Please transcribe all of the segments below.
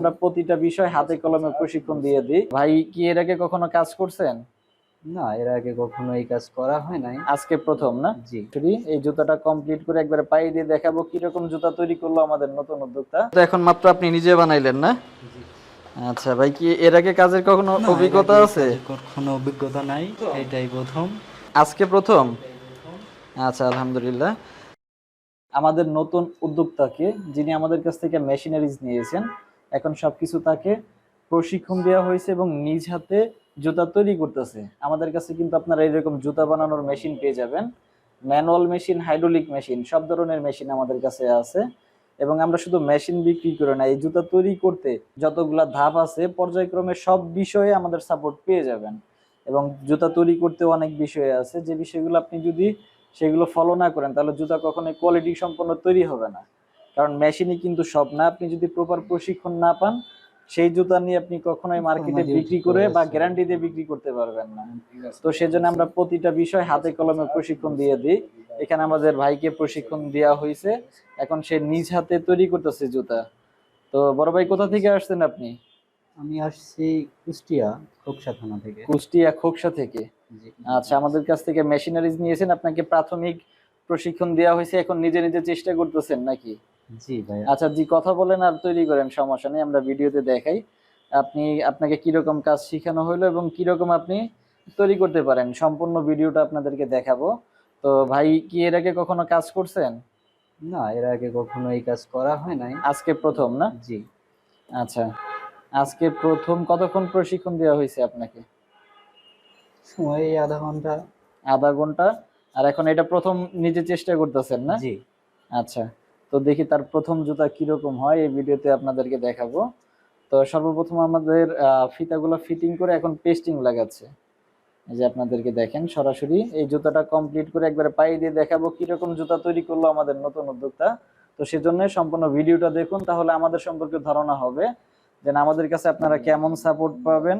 আমরা প্রতিটা বিষয় হাতে কলমে প্রশিক্ষণ দিয়ে দিই। ভাই কি এর আগে কখনো কাজ করছেন? না এর আগে কখনো এই কাজ করা হয় নাই। আজকে প্রথম না? জি। শুধু এই জুতাটা কমপ্লিট করে একবারে পায়ে দিয়ে দেখাবো কীরকম জুতা তৈরি করল আমাদের নতুন উদ্যোক্তা। তো এখন মাত্র আপনি নিজে বানাইলেন না? আচ্ছা ভাই কি এর আগে কাজের কখনো অভিজ্ঞতা আছে? কোনো অভিজ্ঞতা নাই এটাই প্রথম। আজকে প্রথম? আচ্ছা আলহামদুলিল্লাহ। আমাদের নতুন উদ্যোক্তাকে যিনি আমাদের কাছ থেকে মেশিনারিজ নিয়েছেন এখন সবকিছু তাকে প্রশিক্ষণ দেওয়া হয়েছে এবং নিজ হাতে জুতা তৈরি করতেছে। আমাদের কাছে কিন্তু আপনারা এরকম জুতা বানানোর মেশিন পেয়ে যাবেন। ম্যানুয়াল মেশিন, হাইড্রোলিক মেশিন, সব ধরনের মেশিন আমাদের কাছে আছে। এবং আমরা শুধু মেশিন বিক্রি করে না, এই জুতা তৈরি করতে যতগুলা ধাপ আছে, পর্যায়ক্রমে সব বিষয়ে আমাদের সাপোর্ট পেয়ে যাবেন। এবং জুতা তৈরি করতে অনেক বিষয় আছে। যে বিষয়গুলো আপনি যদি সেগুলো ফলো না করেন, তাহলে জুতা কখনোই কোয়ালিটি সম্পন্ন তৈরি হবে না। কারণ মেশিনই কিন্তু সব না। আপনি যদি প্রপার প্রশিক্ষণ না পান সেই জুতা নিয়ে আপনি কখনোই মার্কেটে বিক্রি করে বা গ্যারান্টি দিয়ে বিক্রি করতে পারবেন না। তো সেজন্য আমরা প্রতিটা বিষয় হাতে কলমে প্রশিক্ষণ দিয়ে দিই। এখানে আমাদের ভাইকে প্রশিক্ষণ দেওয়া হয়েছে এখন সে নিজ হাতে তৈরি করতেছে জুতা। তো বড় ভাই কোথা থেকে আসছেন আপনি? আমি আসছি কুষ্টিয়া খোকসা থানা থেকে। কুষ্টিয়া খোকসা থেকে? আচ্ছা আমাদের কাছ থেকে মেশিনারিজ নিয়েছেন। আপনাকে প্রাথমিক প্রশিক্ষণ দেওয়া হয়েছে। এখন নিজে নিজে চেষ্টা করতেছেন নাকি? জি ভাই আচ্ছা জি কথা বলেন আর তৈরি করেন সমস্যা নেই আমরা ভিডিওতে দেখাই। আপনি আপনাকে কীরকম কাজ শেখানো হলো এবং কীরকম আপনি তৈরি করতে পারেন সম্পূর্ণ ভিডিওটা আপনাদেরকে দেখাবো। তো ভাই কি এর আগে কখনো কাজ করছেন? না এর আগে কখনো এই কাজ করা হয় নাই। আজকে প্রথম না? জি। আচ্ছা আজকে প্রথম কতক্ষণ প্রশিক্ষণ দেওয়া হয়েছে আপনাকে? সময় এই আধা ঘণ্টা। আধা ঘণ্টা আর এখন এটা প্রথম নিজে চেষ্টা করতেছেন না? জি। আচ্ছা তো দেখি তার প্রথম জুতা কীরকম হয় এই ভিডিওতে আপনাদেরকে দেখাবো। তো সর্বপ্রথম আমাদের ফিতাগুলো ফিটিং করে এখন পেস্টিং লাগাচ্ছে। এই যে আপনাদেরকে দেখেন সরাসরি এই জুতাটা কমপ্লিট করে একবারে পায়ে দিয়ে দেখাবো কীরকম জুতা তৈরি করল আমাদের নতুন উদ্যোক্তা। তো সেজন্য সম্পূর্ণ ভিডিওটা দেখুন তাহলে আমাদের সম্পর্কে ধারণা হবে যে না, আমাদের কাছে আপনারা কেমন সাপোর্ট পাবেন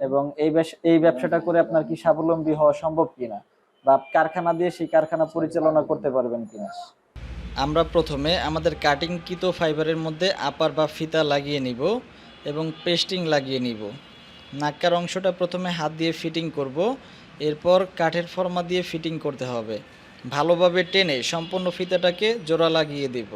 এবং এই এই ব্যবসাটা করে আপনার কি স্বাবলম্বী হওয়া সম্ভব কিনা? বা কারখানা দিয়ে সেই কারখানা পরিচালনা করতে পারবেন কিনা? আমরা প্রথমে আমাদের কাটিং কিতো ফাইবারের মধ্যে আপার বা ফিতা লাগিয়ে নিব এবং পেস্টিং লাগিয়ে নিব। নাক্কার অংশটা প্রথমে হাত দিয়ে ফিটিং করব, এরপর কাঠের ফর্মা দিয়ে ফিটিং করতে হবে। ভালোভাবে টেনে সম্পূর্ণ ফিতাটাকে জোড়া লাগিয়ে দেব।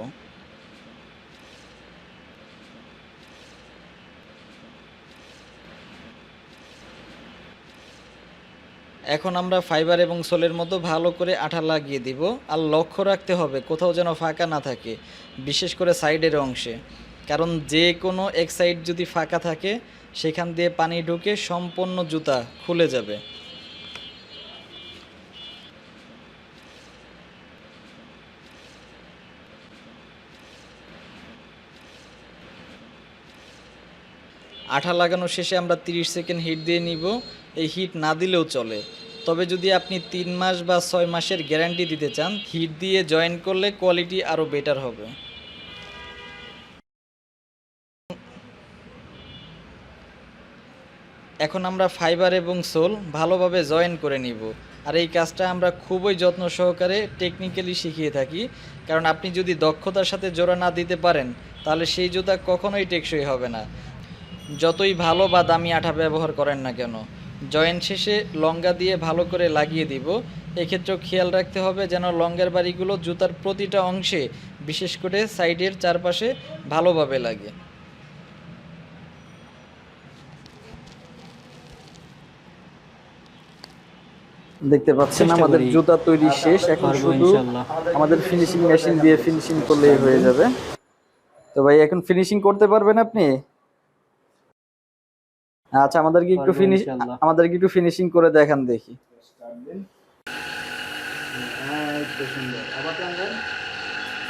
এখন আমরা ফাইবার এবং সোলের মতো ভালো করে আঠা লাগিয়ে দিব। আর লক্ষ্য রাখতে হবে কোথাও যেন ফাঁকা না থাকে, বিশেষ করে সাইডের অংশে। কারণ যে কোনো এক সাইড যদি ফাঁকা থাকে, সেখান দিয়ে পানি ঢুকে সম্পূর্ণ জুতা খুলে যাবে। আঠা লাগানো শেষে আমরা 30 সেকেন্ড হিট দিয়ে নিব। এই হিট না দিলেও চলে। তবে যদি আপনি তিন মাস বা ছয় মাসের গ্যারান্টি দিতে চান, হিট দিয়ে জয়েন করলে কোয়ালিটি আরও বেটার হবে। এখন আমরা ফাইবার এবং সোল ভালোভাবে জয়েন করে নিব। আর এই কাজটা আমরা খুবই যত্ন সহকারে টেকনিক্যালি শিখিয়ে থাকি। কারণ আপনি যদি দক্ষতার সাথে জোড়া না দিতে পারেন, তাহলে সেই জুতা কখনোই টেকসই হবে না। যতই ভালো বা দামি আঠা ব্যবহার করেন না কেন। জয়েন্ট শেষে লঙ্গা দিয়ে ভালো করে লাগিয়ে দিব। এক্ষেত্রেও খেয়াল রাখতে হবে যেন লঙ্গের বাড়িগুলো জুতার প্রতিটা অংশে বিশেষ করে সাইডের চারপাশে ভালোভাবে লাগে। দেখতে পাচ্ছেন আমাদের জুতা তৈরি শেষ এখন শুধু আমাদের ফিনিশিং মেশিন দিয়ে ফিনিশিং করলেই হয়ে যাবে। তো ভাই এখন ফিনিশিং করতে পারবেন আপনি? আচ্ছা আমাদেরকে একটু ফিনিশ। আমাদেরকে একটু ফিনিশিং করে দেখান দেখি।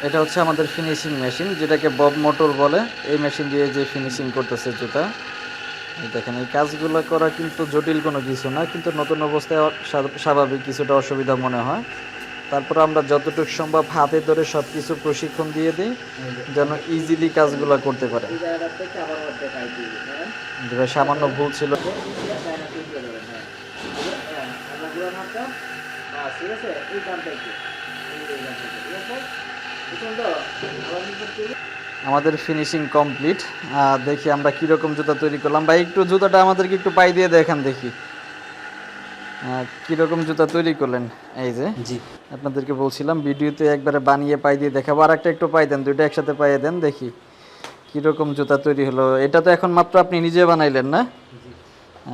এটা হচ্ছে আমাদের ফিনিশিং মেশিন যেটাকে বব মোটর বলে। এই মেশিন দিয়ে যে ফিনিশিং করতেছে জুতা। এই দেখেন এই কাজগুলো করা কিন্তু জটিল কোনো কিছু না কিন্তু নতুন অবস্থায় স্বাভাবিক কিছুটা অসুবিধা মনে হয়। তারপর আমরা যতটুকু সম্ভব হাতে ধরে সব কিছু প্রশিক্ষণ দিয়ে দিই, যেন ইজিলি কাজগুলো করতে পারে। সামান্য ভুল ছিল। আমাদের ফিনিশিং কমপ্লিট দেখি আমরা কীরকম জুতা তৈরি করলাম। ভাই, একটু জুতাটা আমাদেরকে একটু পাই দিয়ে দেখান দেখি। কীরকম জুতা তৈরি করলেন? এই যে জি। আপনাদেরকে বলছিলাম ভিডিওতে একবারে বানিয়ে পাই দিয়ে দেখাবো আর একটা একটু পাই দেন দুইটা একসাথে পাইয়ে দেন দেখি কীরকম জুতা তৈরি হলো। এটা তো এখন মাত্র আপনি নিজে বানাইলেন না?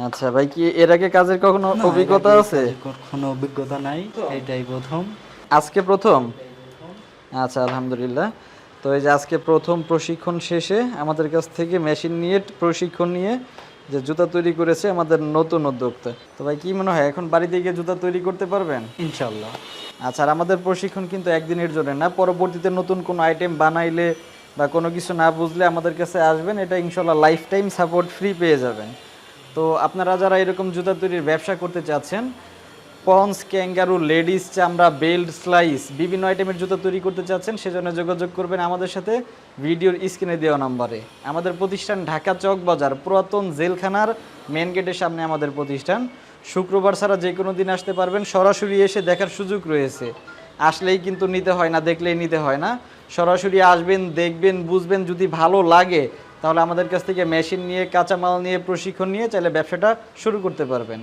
আচ্ছা ভাই কি এর আগে কাজের কখনো অভিজ্ঞতা আছে? কোনো অভিজ্ঞতা নাই এটাই প্রথম। আজকে প্রথম? আচ্ছা আলহামদুলিল্লাহ। তো এই যে আজকে প্রথম প্রশিক্ষণ শেষে আমাদের কাছ থেকে মেশিন নিয়ে প্রশিক্ষণ নিয়ে যে জুতা তৈরি করেছে আমাদের নতুন উদ্যোক্তা। তো ভাই কি মনে হয় এখন বাড়িতে গিয়ে জুতা তৈরি করতে পারবেন? ইনশাল্লাহ আচ্ছা আর আমাদের প্রশিক্ষণ কিন্তু একদিনের জন্য না পরবর্তীতে নতুন কোনো আইটেম বানাইলে বা কোনো কিছু না বুঝলে আমাদের কাছে আসবেন এটা ইনশাল্লাহ লাইফ টাইম সাপোর্ট ফ্রি পেয়ে যাবেন। তো আপনারা যারা এরকম জুতা তৈরির ব্যবসা করতে চাচ্ছেন পন্স, ক্যাঙ্গারু, লেডিস, চামড়া, বেল্ট, স্লাইস বিভিন্ন আইটেমের জুতো তৈরি করতে চাচ্ছেন, সেজন্য যোগাযোগ করবেন আমাদের সাথে ভিডিওর স্ক্রিনে দেওয়া নম্বরে। আমাদের প্রতিষ্ঠান ঢাকা চক বাজার, পুরাতন জেলখানার মেন গেটের সামনে আমাদের প্রতিষ্ঠান। শুক্রবার ছাড়া যে কোনো দিন আসতে পারবেন, সরাসরি এসে দেখার সুযোগ রয়েছে। আসলেই কিন্তু নিতে হয় না, দেখলেই নিতে হয় না। সরাসরি আসবেন, দেখবেন, বুঝবেন, যদি ভালো লাগে, তাহলে আমাদের কাছ থেকে মেশিন নিয়ে, কাঁচামাল নিয়ে, প্রশিক্ষণ নিয়ে চাইলে ব্যবসাটা শুরু করতে পারবেন।